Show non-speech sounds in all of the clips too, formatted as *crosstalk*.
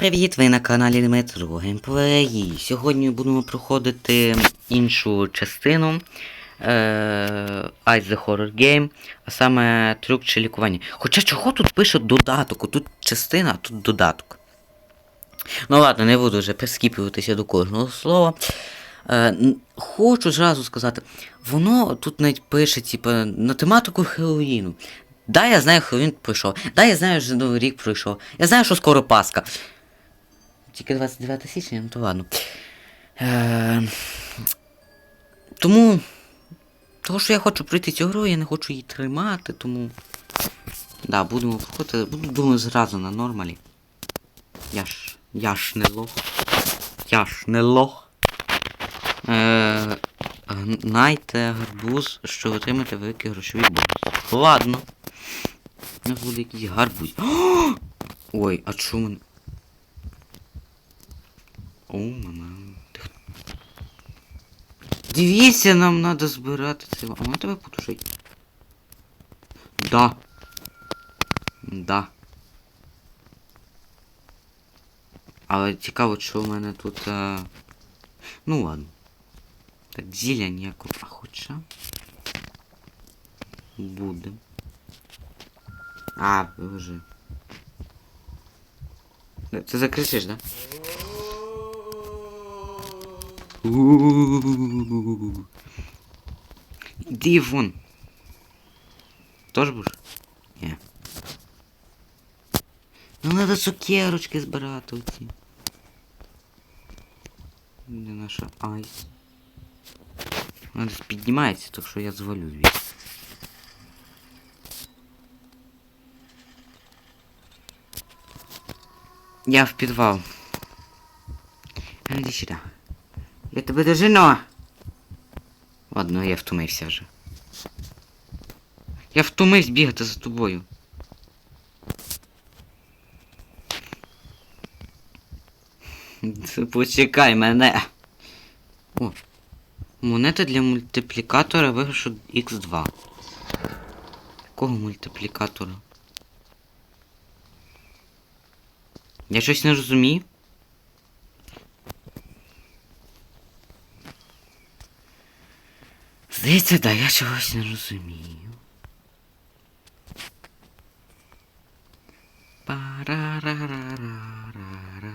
Привіт, ви на каналі Дмитро Геймплей. Сьогодні будемо проходити іншу частину е, Ice the Horror Game, а саме трюк чи лікування. Хоча чого тут пише додаток? Тут частина, а тут додаток. Ну ладно, не буду вже прискіпуватися до кожного слова. Е, хочу зразу сказати, воно тут навіть пише, типу, на тематику Хеллоуіну. Да, я знаю, Хеллоуін пройшов. Да, я знаю, що Новий рік пройшов. Я знаю, що скоро Пасха. Тільки 29 січня, ну то ладно. Е, тому. Того, що я хочу пройти цю гру, я не хочу її тримати, тому. Да, будемо проходити. Буду думаю зразу на нормалі. Я ж. Я ж не лох. Я ж не лох. Е, Гнайте гарбуз, що отримати великий грошовий бонус. Ладно. У нас буде якийсь гарбуз. *gasps* Ой, а чому мене. О, мама. Ти хто? Дивіться, нам треба збирати це. А можна тебе потушити? Да. Да. Але цікаво, що в мене тут. А... Ну ладно. Так, зілля ніякого. А хоча. Буде. А, вже. Ти закричиш, да? У-у-у-у-у-у. Іди вон. Тоже будеш? Ні. Ну надо цукерочки збирати оці. Де наша айс? Вона десь піднімається, так що я звалю звідси. Я в підвал. А, Іди сюди. Я тебе дожину. Ладно, я втомився вже. Я втомився бігати за тобою. Почекай мене. О. Монета для мультиплікатора виграшу X2. Якого мультиплікатора? Я щось не розумію. Здається, да, я чогось не розумію. Парарарарарара.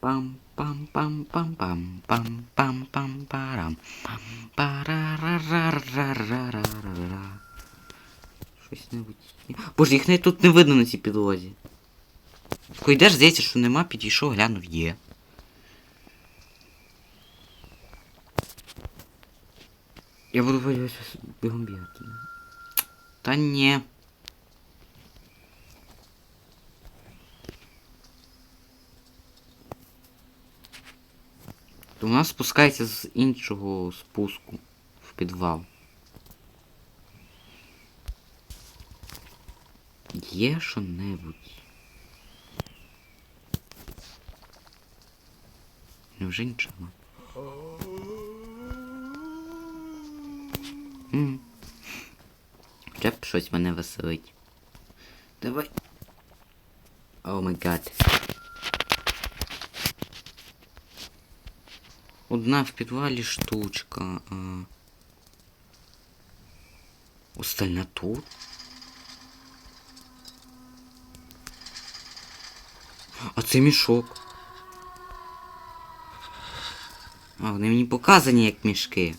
Пам пам пам пам пам пам пам пам парам пам парарарарарарара. Щось не витісні. Боже, їх навіть тут не видно на цій підлозі. Тако йдеш, здається, що нема, підійшов, глянув, є. Я буду боюся бігом бігати. Та ні. То вона спускається з іншого спуску в підвал. Є що-небудь? Невже нічого? М. Хоча б щось мене веселить. Давай. О май гад. Одна в підвалі штучка. А... Остальна тут. А це мішок. А, вони мені показані як мішки.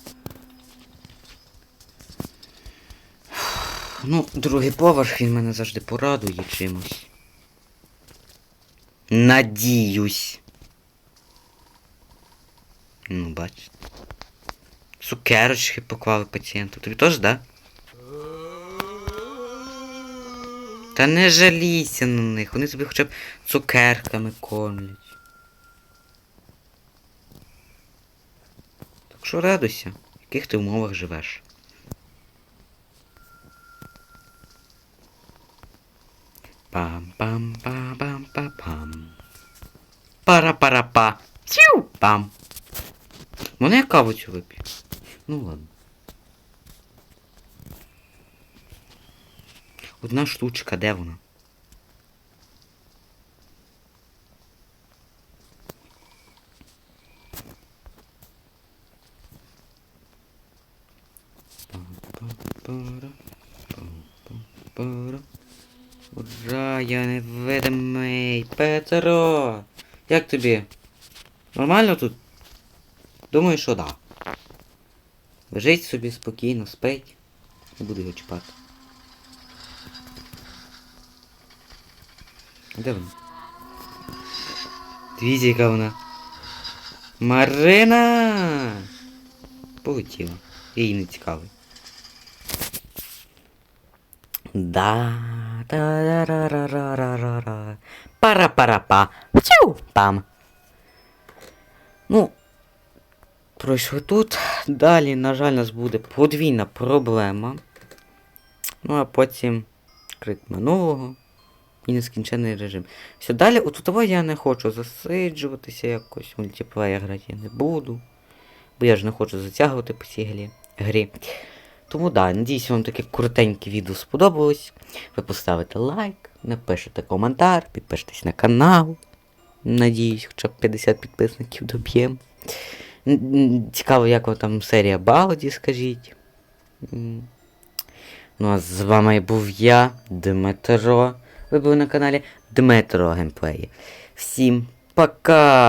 Ну, другий поверх він мене завжди порадує чимось. Надіюсь. Ну, бачите. Цукерочки поклали пацієнту. Тобі теж, да? Та не жалійся на них, вони тобі хоча б цукерками кормлять. Так що радуйся, в яких ти умовах живеш. Пам-пам-пам-пам-пам-пам. Пара-пара-па. Тю! Пам. Ну, ну, Мене каву цю вип'ю. Ну ладно. Одна штучка, де вона? Ура! Ура, я невидимий. Петро! Як тобі? Нормально тут? Думаю, що да. Лежить собі спокійно, спить. Не буду його чіпати. Де вона? Дивіться, яка вона. Марина! Полетіла. Їй не цікавий. Да. Та да ра ра ра ра ра ра пара пара па Пам. Ну. Пройшли тут. Далі, на жаль, у нас буде подвійна проблема. Ну, а потім крик минулого і нескінчений режим. Все, далі от того я не хочу засиджуватися якось, мультиплеєр грати я не буду. Бо я ж не хочу затягувати по цій грі. Тому да, надіюсь, вам таке коротеньке відео сподобалось. Ви поставите лайк, напишете коментар, підпишитесь на канал. Надіюсь, хоча б 50 підписників доб'ємо. Цікаво, як вам там серія Балоді, скажіть. Ну а з вами був я, Дмитро. Ви були на каналі Дмитро Геймплеї. Всім пока!